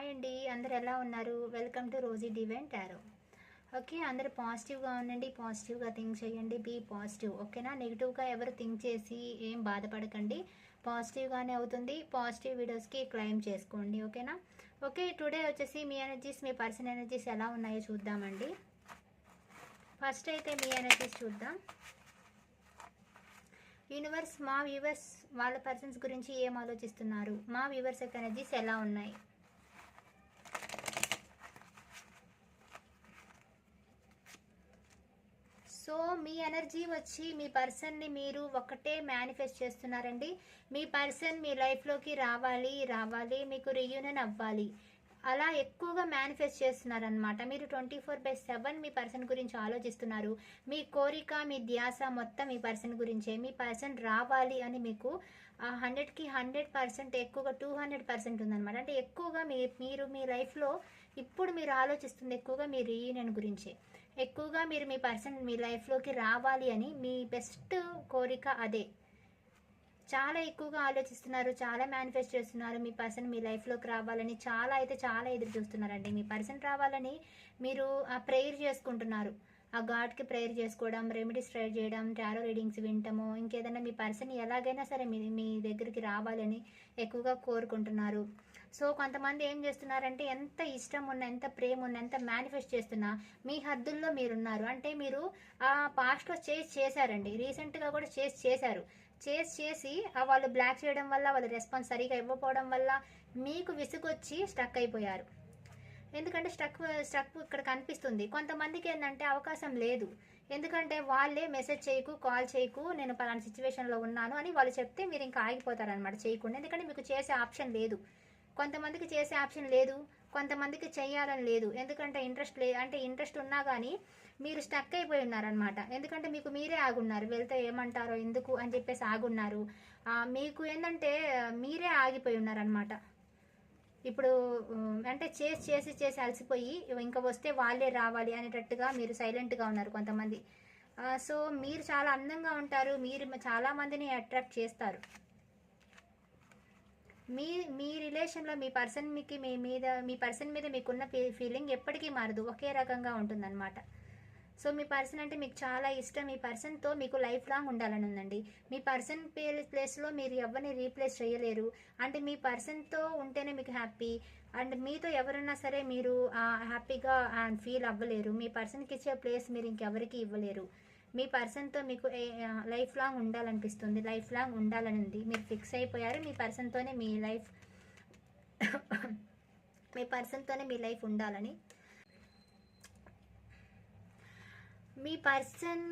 Hi అండి. అందరు ఎలా ఉన్నారు? వెల్కమ్ టు రోజీ డివెంట్ టారో ఓకే అందరు పాజిటివ్గా ఉండండి. పాజిటివ్గా థింక్ చేయండి. బీ పాజిటివ్ ఓకేనా నెగిటివ్గా ఎవరు థింక్ చేసి ఏం బాధపడకండి. పాజిటివ్గానే అవుతుంది. పాజిటివ్ వీడియోస్కి క్లైమ్ చేసుకోండి ఓకేనా ఓకే టుడే వచ్చేసి మీ ఎనర్జీస్ మీ పర్సన్ ఎనర్జీస్ ఎలా ఉన్నాయో చూద్దామండి. ఫస్ట్ అయితే మీ ఎనర్జీస్ చూద్దాం. యూనివర్స్ మా వ్యూవర్స్ వాళ్ళ పర్సన్స్ గురించి ఏం ఆలోచిస్తున్నారు? మా వ్యూవర్స్ యొక్క ఎనర్జీస్ ఎలా ఉన్నాయి? సో మీ ఎనర్జీ వచ్చి మీ పర్సన్ని మీరు ఒకటే మేనిఫెస్ట్ చేస్తున్నారండి. మీ పర్సన్ మీ లైఫ్లోకి రావాలి రావాలి మీకు రియూనియన్ అవ్వాలి. అలా ఎక్కువగా మేనిఫెస్ట్ చేస్తున్నారనమాట మీరు ట్వంటీ ఫోర్ బై సెవెన్ మీ పర్సన్ గురించి ఆలోచిస్తున్నారు. మీ కోరిక మీ ధ్యాస మొత్తం మీ పర్సన్ గురించే. మీ పర్సన్ రావాలి అని మీకు హండ్రెడ్కి హండ్రెడ్ పర్సెంట్ ఎక్కువగా టూ హండ్రెడ్ పర్సెంట్ ఉందన్నమాట. అంటే ఎక్కువగా మీ మీరు మీ లైఫ్లో ఇప్పుడు మీరు ఆలోచిస్తుంది ఎక్కువగా మీ రీయూనియన్ గురించే. ఎక్కువగా మీరు మీ పర్సన్ మీ లైఫ్లోకి రావాలి అని మీ బెస్ట్ కోరిక అదే. చాలా ఎక్కువగా ఆలోచిస్తున్నారు చాలా మేనిఫెస్ట్ చేస్తున్నారు మీ పర్సన్ మీ లైఫ్లోకి రావాలని చాలా అయితే చాలా ఎదురు చూస్తున్నారండి. మీ పర్సన్ రావాలని మీరు ఆ ప్రేయర్ చేసుకుంటున్నారు. ఆ గాడ్కి ప్రేయర్ చేసుకోవడం రెమెడీస్ ట్రై చేయడం టారో రీడింగ్స్ వింటము ఇంకేదైనా మీ పర్సన్ ఎలాగైనా సరే మీ మీ దగ్గరికి రావాలని ఎక్కువగా కోరుకుంటున్నారు. సో కొంతమంది ఏం చేస్తున్నారంటే ఎంత ఇష్టం ఉన్న ఎంత ప్రేమ ఉన్న ఎంత మేనిఫెస్ట్ చేస్తున్నా మీ హద్దుల్లో మీరున్నారు. అంటే మీరు ఆ పాస్ట్లో చేసి చేశారండి. రీసెంట్గా కూడా చేసి చేశారు. చేసి చేసి ఆ వాళ్ళు బ్లాక్ చేయడం వల్ల వాళ్ళ రెస్పాన్స్ సరిగా ఇవ్వకపోవడం వల్ల మీకు విసుగొచ్చి స్టక్ అయిపోయారు. ఎందుకంటే స్టక్ స్టక్ ఇక్కడ కనిపిస్తుంది. కొంతమందికి ఏంటంటే అవకాశం లేదు. ఎందుకంటే వాళ్ళే మెసేజ్ చేయకు కాల్ చేయకు నేను పలానా సిచ్యువేషన్లో ఉన్నాను అని వాళ్ళు చెప్తే మీరు ఇంకా ఆగిపోతారనమాట చేయకుండా. ఎందుకంటే మీకు చేసే ఆప్షన్ లేదు. కొంతమందికి చేసే ఆప్షన్ లేదు కొంతమందికి చేయాలని లేదు. ఎందుకంటే ఇంట్రెస్ట్ లే అంటే ఇంట్రెస్ట్ ఉన్నా కానీ మీరు స్టక్ అయిపోయి ఉన్నారనమాట ఎందుకంటే మీకు మీరే ఆగున్నారు. వెళ్తే ఏమంటారో ఎందుకు అని చెప్పేసి ఆగున్నారు. మీకు ఏంటంటే మీరే ఆగిపోయి ఉన్నారనమాట ఇప్పుడు అంటే చేసి చేసి చేసి అలసిపోయి ఇంకా వస్తే వాళ్ళే రావాలి అనేటట్టుగా మీరు సైలెంట్గా ఉన్నారు కొంతమంది. సో మీరు చాలా అందంగా ఉంటారు. మీరు చాలా మందిని అట్రాక్ట్ చేస్తారు. మీ మీ రిలేషన్లో మీ పర్సన్ మీకు మీ మీద మీ పర్సన్ మీద మీకున్న ఫీ- ఫీలింగ్ ఎప్పటికీ మారదు. ఒకే రకంగా ఉంటుందన్నమాట. సో మీ పర్సన్ అంటే మీకు చాలా ఇష్టం. మీ పర్సన్తో మీకు లైఫ్ లాంగ్ ఉండాలని ఉందండి మీ పర్సన్ ప్లేస్లో మీరు ఎవరిని రీప్లేస్ చేయలేరు. అంటే మీ పర్సన్తో ఉంటేనే మీకు హ్యాపీ. అండ్ మీతో ఎవరైనా సరే మీరు హ్యాపీగా అండ్ ఫీల్ అవ్వలేరు. మీ పర్సన్కి ఇచ్చే ప్లేస్ మీరు ఇంకెవరికి ఇవ్వలేరు. మీ పర్సన్తో మీకు లైఫ్ లాంగ్ ఉండాలనిపిస్తుంది లైఫ్ లాంగ్ ఉండాలని ఉంది మీరు ఫిక్స్ అయిపోయారు మీ పర్సన్తోనే మీ లైఫ్ మీ పర్సన్తోనే మీ లైఫ్ ఉండాలని. మీ పర్సన్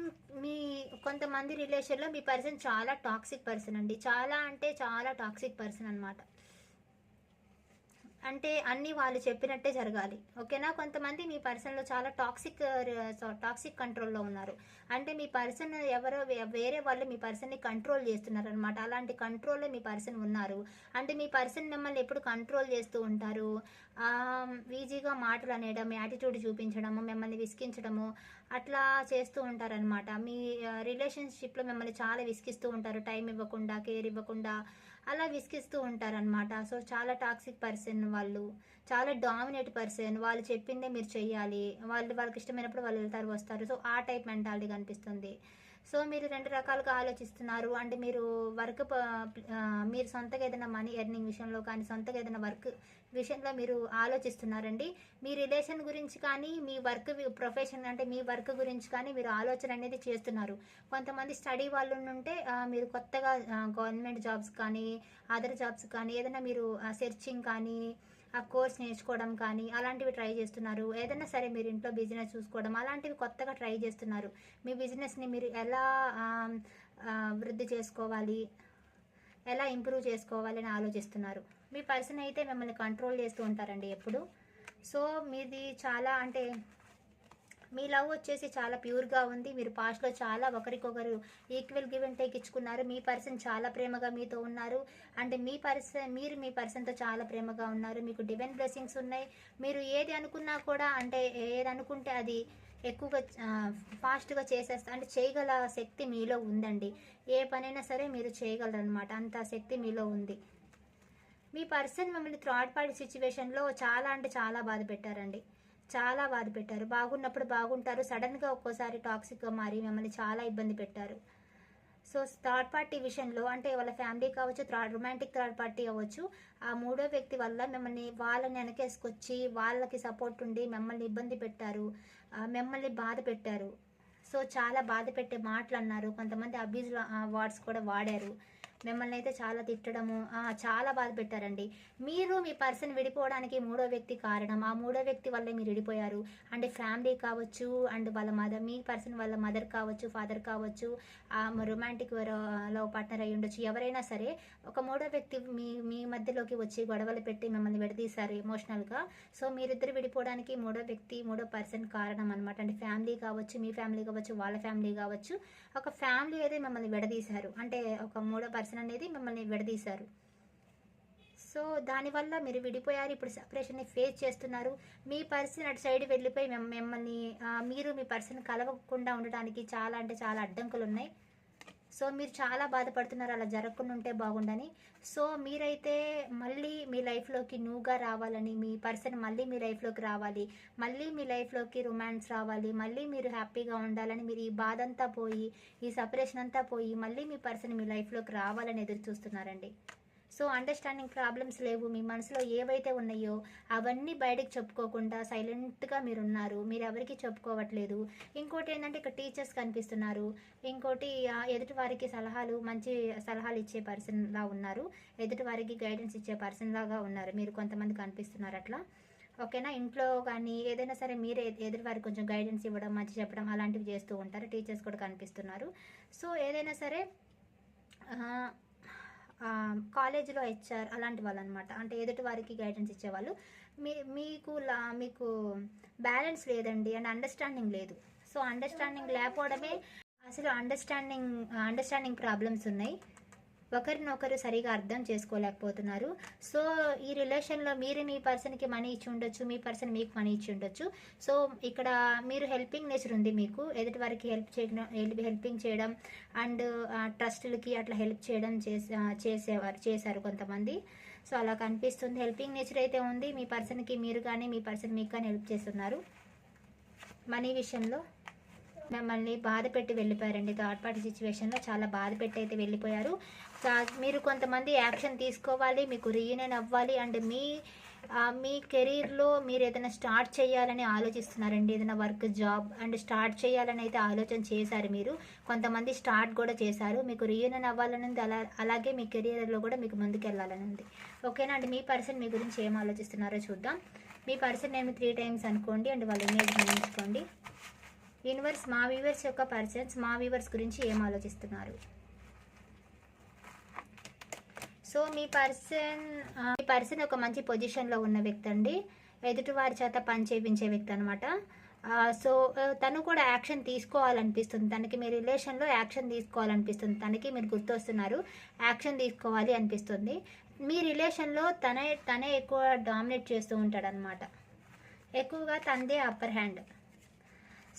మీ కొంతమంది రిలేషన్లో మీ పర్సన్ చాలా టాక్సిక్ పర్సన్ అండి. చాలా అంటే చాలా టాక్సిక్ పర్సన్ అనమాట అంటే అన్నీ వాళ్ళు చెప్పినట్టే జరగాలి. ఓకేనా? కొంతమంది మీ పర్సన్లో చాలా టాక్సిక్ టాక్సిక్ కంట్రోల్లో ఉన్నారు. అంటే మీ పర్సన్ ఎవరో వే- వేరే వాళ్ళు మీ పర్సన్ని కంట్రోల్ చేస్తున్నారు అనమాట అలాంటి కంట్రోల్లో మీ పర్సన్ ఉన్నారు. అంటే మీ పర్సన్ మిమ్మల్ని ఎప్పుడు కంట్రోల్ చేస్తూ ఉంటారు? ఈజీగా మాటలు అనేయడం యాటిట్యూడ్ చూపించడము మిమ్మల్ని విసిగించడము అట్లా చేస్తూ ఉంటారనమాట మీ రిలేషన్షిప్లో మిమ్మల్ని చాలా విసిగిస్తూ ఉంటారు. టైం ఇవ్వకుండా కేర్ ఇవ్వకుండా అలా విసిగిస్తూ ఉంటారనమాట సో చాలా టాక్సిక్ పర్సన్ వాళ్ళు చాలా డామినేట్ పర్సన్ వాళ్ళు చెప్పిందే మీరు చెయ్యాలి. వాళ్ళు వాళ్ళకి ఇష్టమైనప్పుడు వాళ్ళు వెళ్తారు వస్తారు. సో ఆ టైప్ మెంటాలిటీ కనిపిస్తుంది. సో మీరు రెండు రకాలుగా ఆలోచిస్తున్నారు. అంటే మీరు వర్క్ మీరు సొంతగా ఏదైనా మనీ ఎర్నింగ్ విషయంలో కానీ సొంతగా ఏదైనా వర్క్ విషయంలో మీరు ఆలోచిస్తున్నారండి. మీ రిలేషన్ గురించి కానీ మీ వర్క్ ప్రొఫెషన్ అంటే మీ వర్క్ గురించి కానీ మీరు ఆలోచన అనేది చేస్తున్నారు. కొంతమంది స్టడీ వాళ్ళు ఉంటే మీరు కొత్తగా గవర్నమెంట్ జాబ్స్ కానీ అదర్ జాబ్స్ కానీ ఏదైనా మీరు సెర్చింగ్ కానీ ఆ కోర్స్ నేర్చుకోవడం కానీ అలాంటివి ట్రై చేస్తున్నారు. ఏదైనా సరే మీరు ఇంట్లో బిజినెస్ చూసుకోవడం అలాంటివి కొత్తగా ట్రై చేస్తున్నారు. మీ బిజినెస్ని మీరు ఎలా వృద్ధి చేసుకోవాలి? ఎలా ఇంప్రూవ్ చేసుకోవాలి అని ఆలోచిస్తున్నారు. మీ పర్సన్ అయితే మిమ్మల్ని కంట్రోల్ చేస్తూ ఉంటారండి ఎప్పుడు. సో మీది చాలా అంటే మీ లవ్ వచ్చేసి చాలా ప్యూర్గా ఉంది. మీరు పాస్ట్లో చాలా ఒకరికొకరు ఈక్వల్ గివ్ అండ్ టేక్ ఇచ్చుకున్నారు. మీ పర్సన్ చాలా ప్రేమగా మీతో ఉన్నారు. అంటే మీ పర్సన్ మీరు మీ పర్సన్తో చాలా ప్రేమగా ఉన్నారు. మీకు డివైన్ బ్లెస్సింగ్స్ ఉన్నాయి. మీరు ఏది అనుకున్నా కూడా అంటే ఏది అనుకుంటే అది ఎక్కువగా ఫాస్ట్గా చేసేస్తా అంటే చేయగల శక్తి మీలో ఉందండి. ఏ పనైనా సరే మీరు చేయగలరు అనమాట అంత శక్తి మీలో ఉంది. మీ పర్సన్ మిమ్మల్ని థర్డ్ పార్టీ సిచ్యువేషన్లో చాలా అంటే చాలా బాధ పెట్టారండి. చాలా బాధ పెట్టారు. బాగున్నప్పుడు బాగుంటారు. సడన్గా ఒక్కోసారి టాక్సిక్గా మారి మిమ్మల్ని చాలా ఇబ్బంది పెట్టారు. సో థర్డ్ పార్టీ విషయంలో అంటే వాళ్ళ ఫ్యామిలీ కావచ్చు థర్డ్ రొమాంటిక్ థర్డ్ పార్టీ అవ్వచ్చు ఆ మూడో వ్యక్తి వల్ల మిమ్మల్ని వాళ్ళని వెనకేసుకొచ్చి వాళ్ళకి సపోర్ట్ ఉండి మిమ్మల్ని ఇబ్బంది పెట్టారు మిమ్మల్ని బాధ పెట్టారు. సో చాలా బాధ పెట్టే మాటలు అన్నారు. కొంతమంది అబ్యూజ్ వర్డ్స్ కూడా వాడారు. మిమ్మల్ని అయితే చాలా తిట్టడము చాలా బాధ పెట్టారండి. మీరు మీ పర్సన్ విడిపోవడానికి మూడో వ్యక్తి కారణం ఆ మూడో వ్యక్తి వల్లే మీరు విడిపోయారు. అంటే ఫ్యామిలీ కావచ్చు అండ్ వాళ్ళ మదర్ మీ పర్సన్ వాళ్ళ మదర్ కావచ్చు ఫాదర్ కావచ్చు ఆ రొమాంటిక్లో పార్ట్నర్ అయి ఉండొచ్చు. ఎవరైనా సరే ఒక మూడో వ్యక్తి మీ మీ మధ్యలోకి వచ్చి గొడవలు పెట్టి మిమ్మల్ని విడదీశారు ఎమోషనల్గా సో మీరిద్దరు విడిపోవడానికి మూడో వ్యక్తి మూడో పర్సన్ కారణం అనమాట అంటే ఫ్యామిలీ కావచ్చు మీ ఫ్యామిలీ కావచ్చు వాళ్ళ ఫ్యామిలీ కావచ్చు ఒక ఫ్యామిలీ అయితే మిమ్మల్ని విడదీశారు. అంటే ఒక మూడో పర్సన్ అనేది మిమ్మల్ని విడదీశారు. సో దానివల్ల మీరు విడిపోయారు ఇప్పుడు సపరేషన్ని ఫేస్ చేస్తున్నారు. మీ పర్సన్ అటు సైడ్ వెళ్ళిపోయి మిమ్మల్ని మీరు మీ పర్సన్ కలవకుండా ఉండడానికి చాలా అంటే చాలా అడ్డంకులు ఉన్నాయి సో మీరు చాలా బాధపడుతున్నారు అలా జరగకుండా ఉంటే బాగుండని. సో మీరైతే మళ్ళీ మీ లైఫ్లోకి న్యూగా రావాలని మీ పర్సన్ మళ్ళీ మీ లైఫ్లోకి రావాలి మళ్ళీ మీ లైఫ్లోకి రొమాన్స్ రావాలి మళ్ళీ మీరు హ్యాపీగా ఉండాలని మీరు ఈ బాధ అంతా పోయి ఈ సపరేషన్ అంతా పోయి మళ్ళీ మీ పర్సన్ మీ లైఫ్లోకి రావాలని ఎదురు చూస్తున్నారండి. సో అండర్స్టాండింగ్ ప్రాబ్లమ్స్ లేవు. మీ మనసులో ఏవైతే ఉన్నాయో అవన్నీ బయటకు చెప్పుకోకుండా సైలెంట్గా మీరు ఉన్నారు మీరు ఎవరికి చెప్పుకోవట్లేదు. ఇంకోటి ఏంటంటే ఇక్కడ టీచర్స్ కనిపిస్తున్నారు. ఇంకోటి ఎదుటి వారికి సలహాలు మంచి సలహాలు ఇచ్చే పర్సన్లా ఉన్నారు. ఎదుటి వారికి గైడెన్స్ ఇచ్చే పర్సన్ లాగా ఉన్నారు. మీరు కొంతమంది కనిపిస్తున్నారు అట్లా. ఓకేనా ఇంట్లో కానీ ఏదైనా సరే మీరే ఎదుటి వారికి కొంచెం గైడెన్స్ ఇవ్వడం మంచి చెప్పడం అలాంటివి చేస్తూ ఉంటారు. టీచర్స్ కూడా కనిపిస్తున్నారు. సో ఏదైనా సరే కాలేజీలో హెచ్ఆర్ అలాంటి వాళ్ళు అనమాట అంటే ఎదుటి వారికి గైడెన్స్ ఇచ్చేవాళ్ళు. మీ మీకు లా మీకు బ్యాలెన్స్ లేదండి అండ్ అండర్స్టాండింగ్ లేదు. సో అండర్స్టాండింగ్ లేకపోవడమే అసలు అండర్స్టాండింగ్ అండర్స్టాండింగ్ ప్రాబ్లమ్స్ ఉన్నాయి. ఒకరినొకరు సరిగా అర్థం చేసుకోలేకపోతున్నారు. సో ఈ రిలేషన్లో మీరు మీ పర్సన్కి మనీ ఇచ్చి ఉండొచ్చు మీ పర్సన్ మీకు మనీ ఇచ్చి ఉండొచ్చు. సో ఇక్కడ మీరు హెల్పింగ్ నేచర్ ఉంది మీకు. ఎదుటి వారికి హెల్ప్ చేయడం హెల్పింగ్ చేయడం అండ్ ట్రస్టులకి అట్లా హెల్ప్ చేయడం చేసే చేసేవారు చేశారు కొంతమంది. సో అలా కనిపిస్తుంది. హెల్పింగ్ నేచర్ అయితే ఉంది. మీ పర్సన్కి మీరు కానీ మీ పర్సన్ మీకు కానీ హెల్ప్ చేస్తున్నారు. మనీ విషయంలో మిమ్మల్ని బాధ పెట్టి వెళ్ళిపోయారండి. థర్డ్ పార్టీ సిచ్యువేషన్లో చాలా బాధ పెట్టి అయితే వెళ్ళిపోయారు. మీరు కొంతమంది యాక్షన్ తీసుకోవాలి మీకు రీయూనియన్ అవ్వాలి అండ్ మీ మీ కెరీర్లో మీరు ఏదైనా స్టార్ట్ చేయాలని ఆలోచిస్తున్నారండి. ఏదైనా వర్క్ జాబ్ అండ్ స్టార్ట్ చేయాలని అయితే ఆలోచన చేశారు మీరు. కొంతమంది స్టార్ట్ కూడా చేశారు. మీకు రీయూనియన్ అవ్వాలని ఉంది అలా అలాగే మీ కెరీర్లో కూడా మీకు ముందుకెళ్ళాలని ఉంది ఓకేనా అండి? మీ పర్సన్ మీ గురించి ఏం ఆలోచిస్తున్నారో చూద్దాం. మీ పర్సన్ నేను త్రీ టైమ్స్ అనుకోండి అండ్ వాళ్ళ ఇమేజ్ గమనించుకోండి యూనివర్స్ మా వ్యూవర్స్ యొక్క పర్సన్స్ మా వ్యూవర్స్ గురించి ఏం ఆలోచిస్తున్నారు? సో మీ పర్సన్ మీ పర్సన్ ఒక మంచి పొజిషన్లో ఉన్న వ్యక్తి అండి. ఎదుటి వారి చేత పని చేయించే వ్యక్తి అనమాట సో తను కూడా యాక్షన్ తీసుకోవాలనిపిస్తుంది. తనకి మీ రిలేషన్లో యాక్షన్ తీసుకోవాలనిపిస్తుంది. తనకి మీరు గుర్తొస్తున్నారు. యాక్షన్ తీసుకోవాలి అనిపిస్తుంది. మీ రిలేషన్లో తనే తనే ఎక్కువ డామినేట్ చేస్తూ ఉంటాడనమాట ఎక్కువగా తనదే అప్పర్ హ్యాండ్.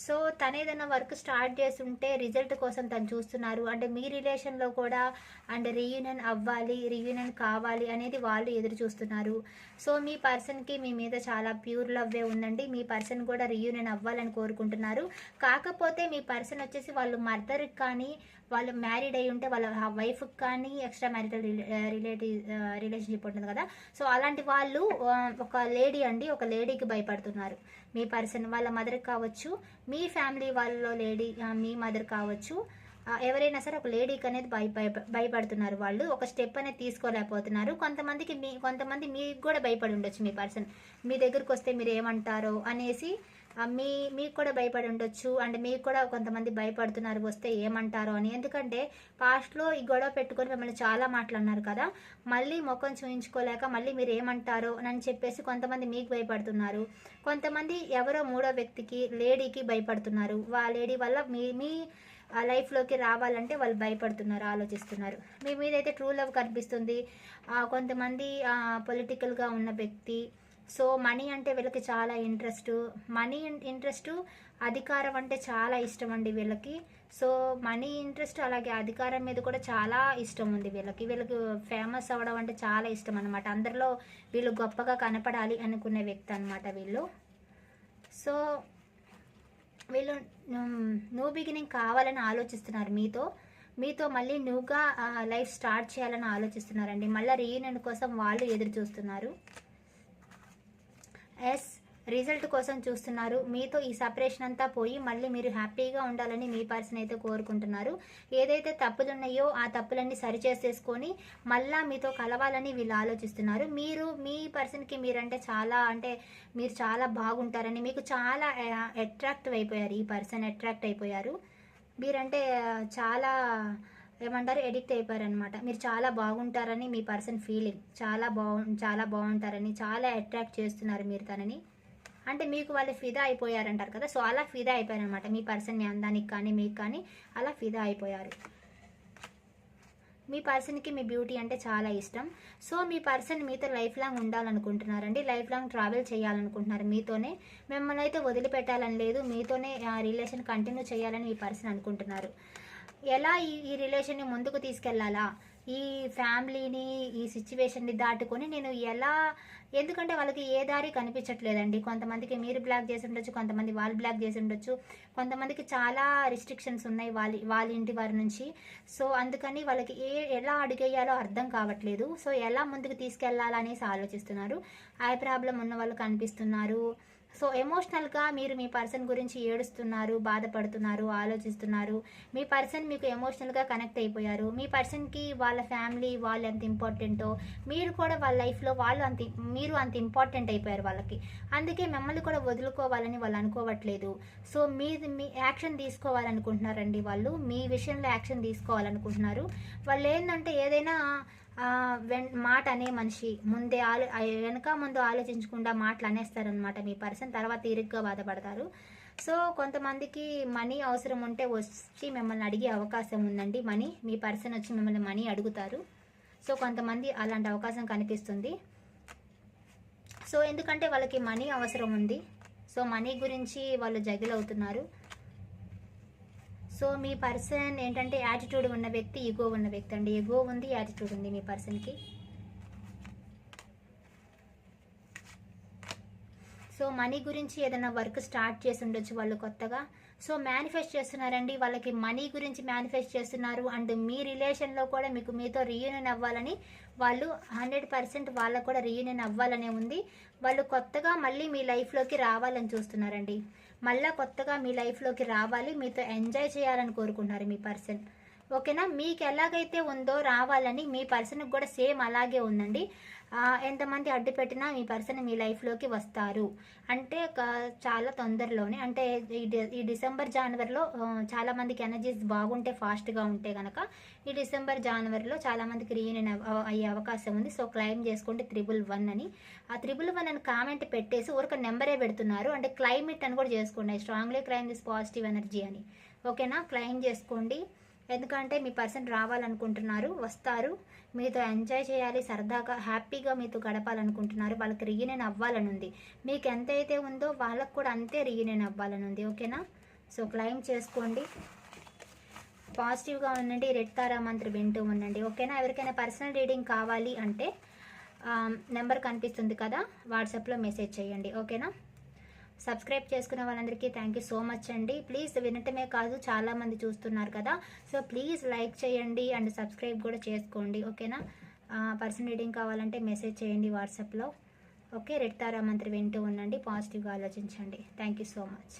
సో తను ఏదైనా వర్క్ స్టార్ట్ చేస్తుంటే రిజల్ట్ కోసం తను చూస్తున్నారు. అంటే మీ రిలేషన్లో కూడా అండ్ రీయూనియన్ అవ్వాలి రీయూనియన్ కావాలి అనేది వాళ్ళు ఎదురు చూస్తున్నారు. సో మీ పర్సన్కి మీ మీద చాలా ప్యూర్ లవ్వే ఉందండి. మీ పర్సన్ కూడా రీయూనియన్ అవ్వాలని కోరుకుంటున్నారు. కాకపోతే మీ పర్సన్ వచ్చేసి వాళ్ళు మర్దర్కి కానీ వాళ్ళు మ్యారీడ్ అయి ఉంటే వాళ్ళ వైఫ్కి కానీ ఎక్స్ట్రా మ్యారిటల్ రిలేటివ్ రిలేషన్షిప్ ఉంటుంది కదా. సో అలాంటి వాళ్ళు ఒక లేడీ అండి ఒక లేడీకి భయపడుతున్నారు. మీ పర్సన్ వాళ్ళ మదర్ కావచ్చు మీ ఫ్యామిలీ వాళ్ళలో లేడీ మీ మదర్ కావచ్చు ఎవరైనా సరే ఒక లేడీకి అనేది భయ భయపడుతున్నారు వాళ్ళు ఒక స్టెప్ అనేది తీసుకోలేకపోతున్నారు. కొంతమందికి మీ కొంతమంది మీకు కూడా భయపడి ఉండొచ్చు మీ పర్సన్. మీ దగ్గరకు వస్తే మీరు ఏమంటారో అనేసి మీ మీకు కూడా భయపడి ఉండొచ్చు. అండ్ మీకు కూడా కొంతమంది భయపడుతున్నారు వస్తే ఏమంటారో అని. ఎందుకంటే పాస్ట్లో ఈ గొడవ పెట్టుకొని మిమ్మల్ని చాలా మాట్లాడినారు కదా. మళ్ళీ ముఖం చూయించుకోలేక మళ్ళీ మీరు ఏమంటారో అని చెప్పేసి కొంతమంది మీకు భయపడుతున్నారు. కొంతమంది ఎవరో మూడో వ్యక్తికి లేడీకి భయపడుతున్నారు. ఆ లేడీ వల్ల మీ మీ ఆ లైఫ్లోకి రావాలంటే వాళ్ళు భయపడుతున్నారు ఆలోచిస్తున్నారు. మీ మీద అయితే ట్రూ లవ్ కనిపిస్తుంది కొంతమంది పొలిటికల్గా ఉన్న వ్యక్తి సో మనీ అంటే వీళ్ళకి చాలా ఇంట్రెస్ట్. మనీ ఇంట్రెస్ట్ అధికారం అంటే చాలా ఇష్టం అండి వీళ్ళకి. సో మనీ ఇంట్రెస్ట్ అలాగే అధికారం మీద కూడా చాలా ఇష్టం ఉంది వీళ్ళకి. వీళ్ళకి ఫేమస్ అవ్వడం అంటే చాలా ఇష్టం అనమాట అందరిలో వీళ్ళు గొప్పగా కనపడాలి అనుకునే వ్యక్తి అనమాట వీళ్ళు. సో వీళ్ళు న్యూ బిగినింగ్ కావాలని ఆలోచిస్తున్నారు మీతో. మీతో మళ్ళీ న్యూగా లైఫ్ స్టార్ట్ చేయాలని ఆలోచిస్తున్నారండి. మళ్ళీ రీయూనియన్ కోసం వాళ్ళు ఎదురు చూస్తున్నారు ఎస్ రిజల్ట్ కోసం చూస్తున్నారు. మీతో ఈ సపరేషన్ అంతా పోయి మళ్ళీ మీరు హ్యాపీగా ఉండాలని మీ పర్సన్ అయితే కోరుకుంటున్నారు. ఏదైతే తప్పులు ఉన్నాయో ఆ తప్పులన్నీ సరిచేసేసుకొని మళ్ళా మీతో కలవాలని వీళ్ళు ఆలోచిస్తున్నారు. మీరు మీ పర్సన్కి మీరంటే చాలా అంటే మీరు చాలా బాగుంటారని మీకు చాలా అట్రాక్టివ్ అయిపోయారు. ఈ పర్సన్ అట్రాక్ట్ అయిపోయారు. మీరంటే చాలా ఏమంటారు? ఎడిక్ట్ అయిపోయారనమాట మీరు చాలా బాగుంటారని మీ పర్సన్ ఫీలింగ్. చాలా బాగు చాలా బాగుంటారని చాలా అట్రాక్ట్ చేస్తున్నారు మీరు తనని. అంటే మీకు వాళ్ళు ఫిదా అయిపోయారంటారు కదా. సో అలా ఫిదా అయిపోయారనమాట మీ పర్సన్ మీ అందానికి కానీ మీకు కానీ అలా ఫిదా అయిపోయారు. మీ పర్సన్కి మీ బ్యూటీ అంటే చాలా ఇష్టం. సో మీ పర్సన్ మీతో లైఫ్ లాంగ్ ఉండాలనుకుంటున్నారండి. లైఫ్ లాంగ్ ట్రావెల్ చేయాలనుకుంటున్నారు మీతోనే. మిమ్మల్ని అయితే వదిలిపెట్టాలని లేదు. మీతోనే ఆ రిలేషన్ కంటిన్యూ చేయాలని మీ పర్సన్ అనుకుంటున్నారు. ఎలా ఈ ఈ రిలేషన్ని ముందుకు తీసుకెళ్ళాలా? ఈ ఫ్యామిలీని ఈ సిచ్యువేషన్ని దాటుకొని నేను ఎలా ఎందుకంటే వాళ్ళకి ఏ దారి కనిపించట్లేదండి. కొంతమందికి మీరు బ్లాక్ చేసి ఉండొచ్చు కొంతమంది వాళ్ళు బ్లాక్ చేసి ఉండొచ్చు. కొంతమందికి చాలా రిస్ట్రిక్షన్స్ ఉన్నాయి వాళ్ళ వాళ్ళ ఇంటి వారి నుంచి. సో అందుకని వాళ్ళకి ఏ ఎలా అడిగేయాలో అర్థం కావట్లేదు. సో ఎలా ముందుకు తీసుకెళ్ళాలనేసి ఆలోచిస్తున్నారు. ఐ ప్రాబ్లం ఉన్న వాళ్ళు కనిపిస్తున్నారు. సో ఎమోషనల్గా మీరు మీ పర్సన్ గురించి ఏడుస్తున్నారు బాధపడుతున్నారు ఆలోచిస్తున్నారు. మీ పర్సన్ మీకు ఎమోషనల్గా కనెక్ట్ అయిపోయారు. మీ పర్సన్కి వాళ్ళ ఫ్యామిలీ వాళ్ళు ఎంత ఇంపార్టెంటో మీరు కూడా వాళ్ళ లైఫ్లో వాళ్ళు అంత మీరు అంత ఇంపార్టెంట్ అయిపోయారు వాళ్ళకి. అందుకే మిమ్మల్ని కూడా వదులుకోవాలని వాళ్ళు అనుకోవట్లేదు. సో మీ మీ యాక్షన్ తీసుకోవాలనుకుంటున్నారండి వాళ్ళు. మీ విషయంలో యాక్షన్ తీసుకోవాలనుకుంటున్నారు. వాళ్ళు ఏంటంటే ఏదైనా మాట అనే మనిషి. ముందే ఆలో వెనక ముందు ఆలోచించకుండా మాటలు అనేస్తారనమాట మీ పర్సన్ తర్వాత ఇరుగ్గా బాధపడతారు. సో కొంతమందికి మనీ అవసరం ఉంటే వచ్చి మిమ్మల్ని అడిగే అవకాశం ఉందండి. మనీ మీ పర్సన్ వచ్చి మిమ్మల్ని మనీ అడుగుతారు. సో కొంతమంది అలాంటి అవకాశం కనిపిస్తుంది. సో ఎందుకంటే వాళ్ళకి మనీ అవసరం ఉంది. సో మనీ గురించి వాళ్ళు జగిల్ అవుతున్నారు. సో మీ పర్సన్ ఏంటంటే యాటిట్యూడ్ ఉన్న వ్యక్తి ఈగో ఉన్న వ్యక్తి అండి. ఈగో ఉంది యాటిట్యూడ్ ఉంది మీ పర్సన్కి. సో మనీ గురించి ఏదైనా వర్క్ స్టార్ట్ చేసి ఉండొచ్చు వాళ్ళు కొత్తగా. సో మేనిఫెస్ట్ చేస్తున్నారండి. వాళ్ళకి మనీ గురించి మేనిఫెస్ట్ చేస్తున్నారు. అండ్ మీ రిలేషన్లో కూడా మీకు మీతో రీయూనియన్ అవ్వాలని వాళ్ళు హండ్రెడ్ పర్సెంట్ వాళ్ళకు కూడా రీయూనియన్ అవ్వాలనే ఉంది. వాళ్ళు కొత్తగా మళ్ళీ మీ లైఫ్లోకి రావాలని చూస్తున్నారండి. మళ్ళీ కొత్తగా మీ లైఫ్లోకి రావాలి మీతో ఎంజాయ్ చేయాలని కోరుకుంటున్నారు మీ పర్సన్. ఓకేనా? మీకు ఎలాగైతే ఉందో రావాలని మీ పర్సన్కి కూడా సేమ్ అలాగే ఉందండి. ఎంతమంది అడ్డు పెట్టినా మీ పర్సన్ మీ లైఫ్లోకి వస్తారు. అంటే చాలా తొందరలోనే అంటే ఈ డిసెంబర్ జనవరిలో చాలా మందికి ఎనర్జీస్ బాగుంటే ఫాస్ట్గా ఉంటే కనుక ఈ డిసెంబర్ జనవరిలో చాలామందికి రీయూనియన్ అయ్యే అవకాశం ఉంది. సో క్లైమ్ చేసుకోండి త్రిబుల్ వన్ అని. ఆ త్రిబుల్ వన్ అని కామెంట్ పెట్టేసి ఊరిక నెంబరే పెడుతున్నారు. అంటే క్లైమేట్ అని కూడా చేసుకోండి. Strongly claim this positive energy అని. ఓకేనా? క్లైమ్ చేసుకోండి. ఎందుకంటే మీ పర్సన్ రావాలనుకుంటున్నారు వస్తారు. మీతో ఎంజాయ్ చేయాలి సరదాగా హ్యాపీగా మీతో గడపాలనుకుంటున్నారు. వాళ్ళకి రీయూనియన్ అవ్వాలని ఉంది మీకు ఎంతైతే ఉందో వాళ్ళకు కూడా అంతే రీయూనియన్ అవ్వాలని ఉంది ఓకేనా? సో క్లైమ్ చేసుకోండి. పాజిటివ్గా ఉండండి. రెడ్ తారా మంత్రి వింటూ ఉండండి. ఓకేనా? ఎవరికైనా పర్సనల్ రీడింగ్ కావాలి అంటే నెంబర్ కనిపిస్తుంది కదా? వాట్సాప్లో మెసేజ్ చేయండి. ఓకేనా? సబ్స్క్రైబ్ చేసుకునే వాళ్ళందరికీ థ్యాంక్ యూ సో మచ్ అండి. ప్లీజ్ వినటమే కాదు చాలామంది చూస్తున్నారు కదా. సో ప్లీజ్ లైక్ చేయండి అండ్ సబ్స్క్రైబ్ కూడా చేసుకోండి ఓకేనా పర్సన్ రీడింగ్ కావాలంటే మెసేజ్ చేయండి వాట్సాప్లో ఓకే రెడ్ తారా మంత్రి వింటూ ఉండండి పాజిటివ్గా ఆలోచించండి. Thank you so much